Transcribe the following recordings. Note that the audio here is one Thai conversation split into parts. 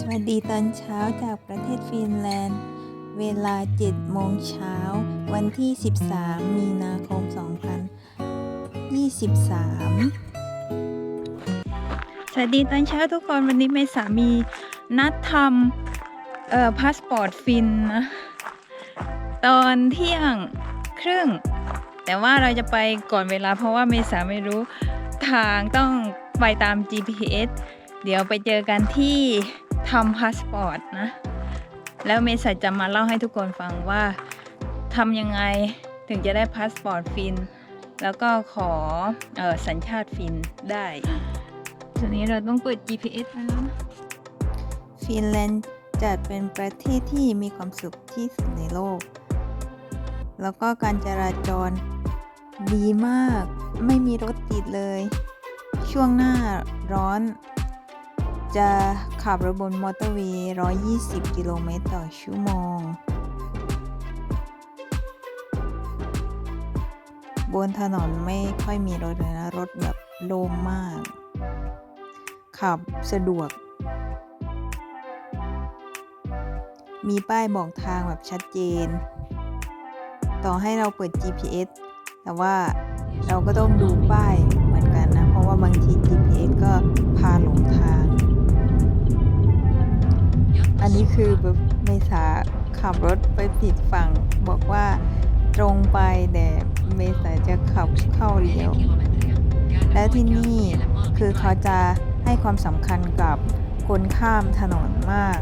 สวัสดีตอนเช้าจากประเทศฟินแลนด์ เวลา 7 โมงเช้า วันที่ 13 มีนาคม 2023 สวัสดีตอนเช้าทุกคน วันนี้เมษามีนัดทำเอ่อพาสปอร์ตฟินนะ ตอนเที่ยงครึ่ง แต่ว่าเราจะไปก่อนเวลาเพราะว่าเมษาไม่รู้ทางต้องไปตาม GPS เดี๋ยวไปเจอกันที่ ทำพาสปอร์ตนะ แล้วเมษาจะมาเล่าให้ทุกคนฟังว่าทำยังไงถึงจะได้พาสปอร์ตฟิน แล้วก็ขอเออสัญชาติฟินได้ตอนนี้เราต้องเปิด GPS แล้วนะฟินแลนด์จัดเป็นประเทศที่มีความสุขที่สุดในโลก แล้วก็การจราจรดีมาก ไม่มีรถติดเลย ช่วงหน้าร้อน จะขับรถบนมอเตอร์เวย์ 120 กิโลเมตรต่อชั่วโมง บนถนนไม่ค่อยมีรถเลยนะ รถแบบโล่งมาก ขับสะดวก มีป้ายบอกทางแบบชัดเจน ต่อให้เราเปิด GPS แต่ว่าเราก็ต้องดูป้ายเหมือนกันนะ เพราะว่าบางที GPS ก็พาหลงทาง อันนี้คือแบบเมษาขับรถไปผิดฝั่ง บอกว่าตรงไปแต่เมษาจะขับเข้าเลี้ยว และที่นี่คือเขาจะให้ความสำคัญกับคนข้ามถนนมาก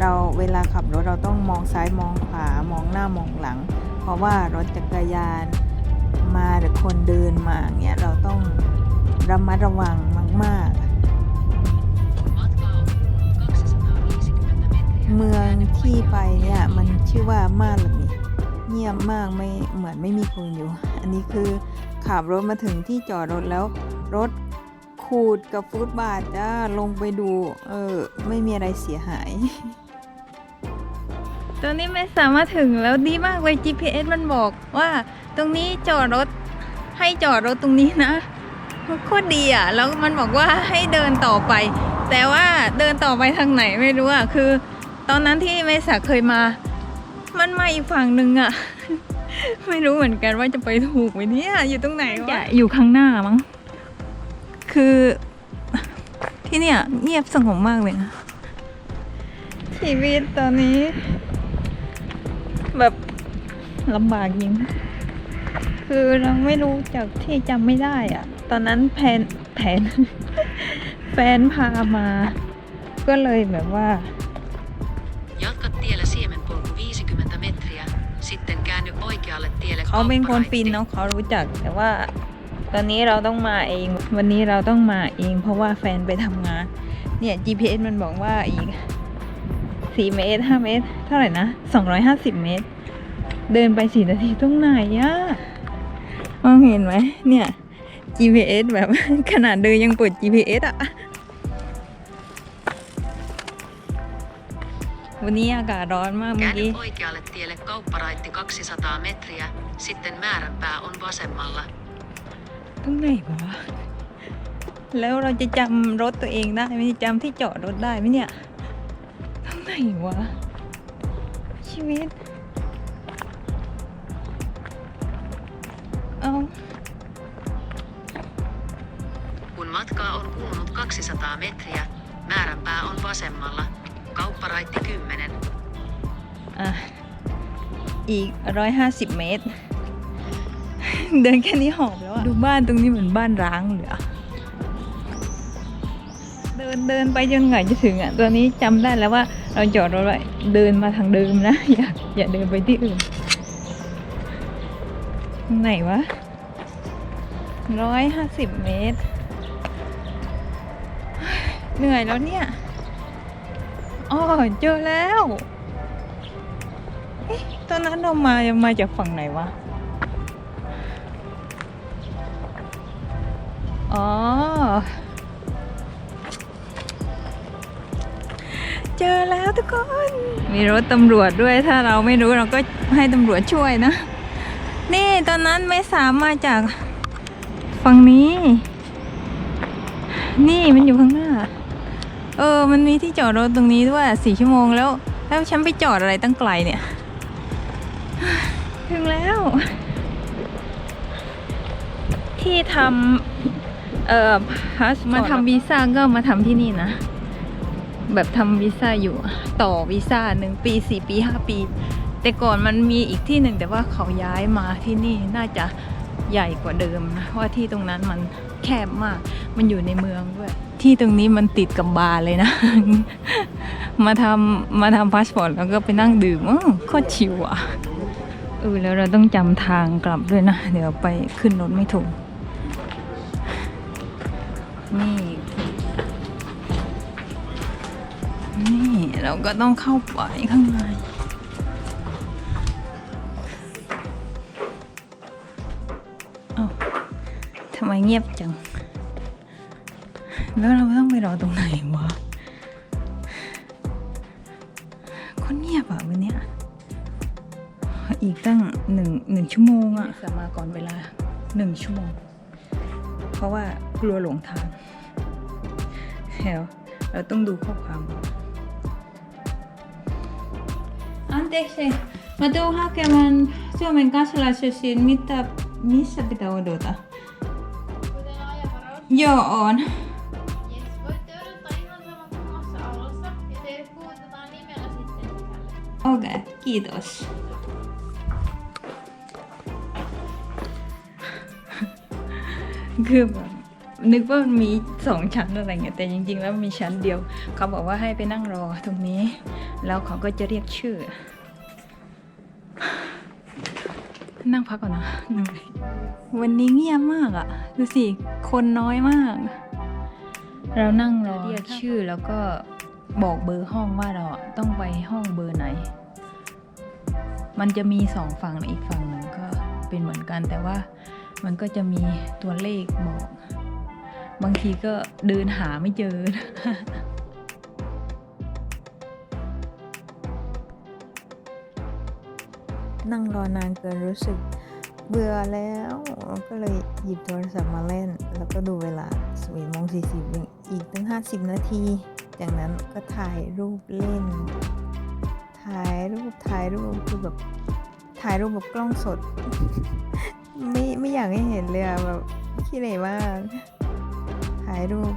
เราเวลาขับรถเราต้องมองซ้ายมองขวามองหน้ามองหลัง เพราะว่ารถจักรยานมาหรือคนเดินมาเนี่ยเราต้องระมัดระวังมาก ๆ เมืองที่ไปเนี่ยมันชื่อว่ามาลามิเงียบมากไม่เหมือนไม่มีคนอยู่ อันนี้คือขับรถมาถึงที่จอดรถแล้วรถขูดกับฟุตบาทจ้าลงไปดู เออ ไม่มีอะไรเสียหายตอนนี้ไม่สามารถถึงแล้วดีมากเลย GPS มันบอกว่า ตรงนี้จอดรถให้จอดรถตรงนี้นะโคตรดีอะ แล้วมันบอกว่าให้เดินต่อไป แต่ว่าเดินต่อไปทางไหนไม่รู้อะ คือ ตอนนั้นที่เมษาเคยมา มันมาอีกฝั่งหนึ่งอะไม่รู้เหมือนกันว่าจะไปถูกไหมเนี่ยอยู่ตรงไหนวะอยู่ข้างหน้ามั้งคือที่เนี่ยเงียบสงบมากเลยนะชีวิตตอนนี้ แบบลำบากจริง คือเราไม่รู้จากที่จำไม่ได้อะตอนนั้นแผนแผนแฟนพามา ก็เลยแบบว่า เขาเป็นคนฟินเนาะเขารู้จักแต่ว่า ตอนนี้เราต้องมาเอง วันนี้เราต้องมาเอง เพราะว่าแฟนไปทำงาน เนี่ย GPS มันบอกว่าอีก4เมตร5เมตร เท่าไหร่นะ250เมตร เดินไป4นาทีตรงไหนอะมองเห็นไหมเนี่ย GPS แบบขนาดเดินยังเปิด GPS อะ วันนี้อากาศร้อนมากเมื่อกี้ Käänny oikealle tielle kaupparaitti 200 metriä, sitten määränpää on vasemmalla. ตรงไหนวะแล้วเราจะจำรถตัวเองได้ไหมจำที่จอดรถได้ไหมเนี่ยตรงไหนวะ ชีวิต เอา Kun matkaa on kulunut 200 metriä, määränpää on vasemmalla. Kaupparaitti 10. อะอีกร้อยห้าสิบเมตร เดินแค่นี้หอบแล้วอะดูบ้านตรงนี้เหมือนบ้านร้างเลยอะเดินเดินไปจนไหนจะถึงอะตัวนี้จำได้แล้วว่าเราจอดรถไว้เดินมาทางเดิมนะ อย่าอย่าเดินไปที่อื่นตรงไหนวะร้อยห้าสิบเมตร เหนื่อยแล้วเนี่ย อ๋อเจอแล้วเอ๊ะตอนนั้นเรามามาจากฝั่งไหนวะ อ๋อ เจอแล้วทุกคน มีรถตำรวจด้วยถ้าเราไม่รู้เราก็ให้ตำรวจช่วยนะ นี่ตอนนั้นไม่สามารถจากฝั่งนี้ นี่มันอยู่ข้างหน้า เออ มันมีที่จอดรถตรงนี้ด้วยสี่ชั่วโมงแล้ว แล้วฉันไปจอดอะไรตั้งไกลเนี่ย ถึงแล้ว ที่ทำเอ่อพาสมาทำวีซ่าก็มาทำที่นี่นะ แบบทำวีซ่าอยู่ต่อวีซ่าหนึ่งปีสี่ปีห้าปี แต่ก่อนมันมีอีกที่หนึ่งแต่ว่าเขาย้ายมาที่นี่น่าจะ ใหญ่กว่าเดิมนะเพราะว่าที่ตรงนั้นมันแคบมาก มันอยู่ในเมืองด้วย ที่ตรงนี้มันติดกับบาร์เลยนะ มาทำมาทำพาสปอร์ตแล้วก็ไปนั่งดื่มอ้อโคตรชิวอะเออแล้วเราต้องจำทางกลับด้วยนะ เดี๋ยวไปขึ้นรถไม่ถูก นี่ นี่ เราก็ต้องเข้าไปข้างในำไมเงียบจัง แล้วเราต้องไปรอตรงไหนวะคนเงียบอะวันเนี้ยอีกตั้งหนึ่งหนึ่งชั่วโมงอะสามาก่อนเวลาหนึ่งชั่วโมง เพราะว่ากลัวหลงทางเดี๋ยวเราต้องดูข้อความ Anteeksi, mä tuun hakemaan Suomen kansalaisuusin, mitä, missä pitää odota? Kuten ajanvaraus. Joo, on. Yes, voitte odottaa ihan sama kummassa alussa ja teidät kuulutetaan nimellä sitten sisälle. Okei, okay, kiitos. คือแบบนึกว่ามันมีสองชั้นอะไรเงี้ยแต่จริง ๆ แล้วมีชั้นเดียว เขาบอกว่าให้ไปนั่งรอตรงนี้ แล้วเขาก็จะเรียกชื่อ นั่งพักก่อนนะหน่อยวันนี้เงียบมากอะดูสิ คนน้อยมาก เรานั่งรอเรียกชื่อแล้วก็บอกเบอร์ห้องว่าเราต้องไปห้องเบอร์ไหน มันจะมีสองฝั่งนะอีกฝั่งหนึ่งก็เป็นเหมือนกันแต่ว่ามันก็จะมีตัวเลขบอก บางทีก็เดินหาไม่เจอ นั่งรอนานเกินรู้สึกเบื่อแล้ว ก็เลยหยิบโทรศัพท์มาเล่น แล้วก็ดูเวลา11โมง40ยังอีกตั้ง50นาที จากนั้นก็ถ่ายรูปเล่น ถ่ายรูปถ่ายรูปคือแบบถ่ายรูปแบบกล้องสด ไม่ไม่อยากให้เห็นเลยอะแบบขี้เหร่มากถ่ายรูป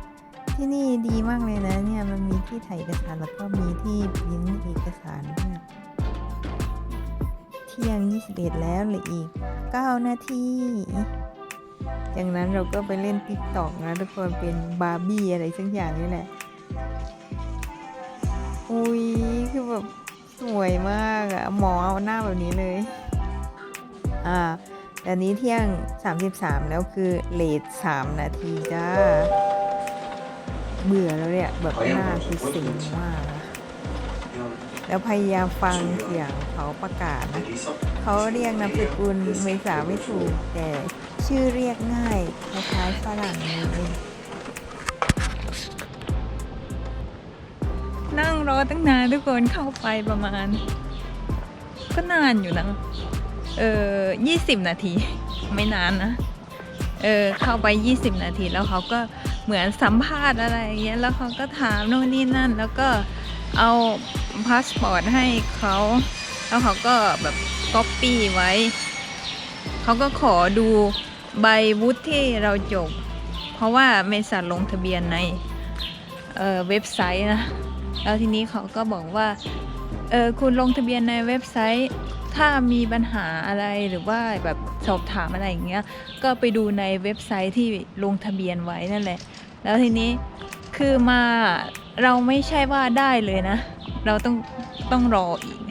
ที่นี่ดีมากเลยนะเนี่ยมันมีที่ถ่ายเอกสารแล้วก็มีที่พิมพ์เอกสารด้วย ที่ยง 21 แล้วเลืออีก 9 นาที จากนั้นเราก็ไปเล่นติ๊กตอกนะทุกคนเป็นบาร์บี้อะไรสักอย่างนี่แหละ อุ้ยคือแบบ สวยมากอะหมอเอาหน้าแบบนี้เลย อ่าแต่นี้เที่ยง 33 แล้วคือเลท3นาทีจ้า เบื่อแล้วเนี่ย แบบหน้าคือสียงมาก แล้วพยายามฟังเสียงเขาประกาศนะเขาเรียกนามสกุลเมษาไม่ถูกแต่ชื่อเรียกง่ายคล้ายๆฝรั่งเลยนั่งรอตั้งนานทุกคนเข้าไปประมาณ ก็นานอยู่นะเออยี่สิบนาที ไม่นานนะ เออเข้าไปยี่สิบนาทีแล้วเขาก็เหมือนสัมภาษณ์อะไรอย่างเงี้ยแล้วเขาก็ถามโน่นนี่นั่น แล้วก็ เอาพาสปอร์ตให้เขาแล้วเขาก็แบบก๊อปปี้ไว้ เขาก็ขอดูใบวุฒิที่เราจบ เพราะว่าเมษาลงทะเบียนในเเว็บไซต์นะ แล้วทีนี้เขาก็บอกว่าเออคุณลงทะเบียนในเว็บไซต์ ถ้ามีปัญหาอะไรหรือว่าแบบสอบถามอะไรอย่างเงี้ย ก็ไปดูในเว็บไซต์ที่ลงทะเบียนไว้นั่นแหละ แล้วทีนี้คือมา เราไม่ใช่ว่าได้เลยนะ เราต้องต้องรออีก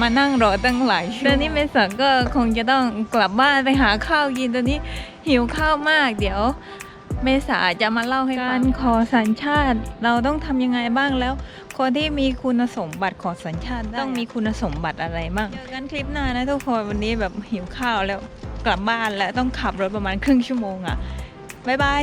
มานั่งรอตั้งหลายชั่วโมงตอนนี้เมษาก็คงจะต้องกลับบ้านไปหาข้าวกินตอนนี้หิวข้าวมาก เดี๋ยวเมษาจะมาเล่าให้ฟังการขอสัญชาติเราต้องทำยังไงบ้างแล้ว คนที่มีคุณสมบัติขอสัญชาติได้ต้องมีคุณสมบัติอะไรบ้างเจอกันคลิปหน้านะทุกคนวันนี้แบบหิวข้าวแล้วกลับบ้านแล้วต้องขับรถประมาณครึ่งชั่วโมงอะ่ะบ๊ายบาย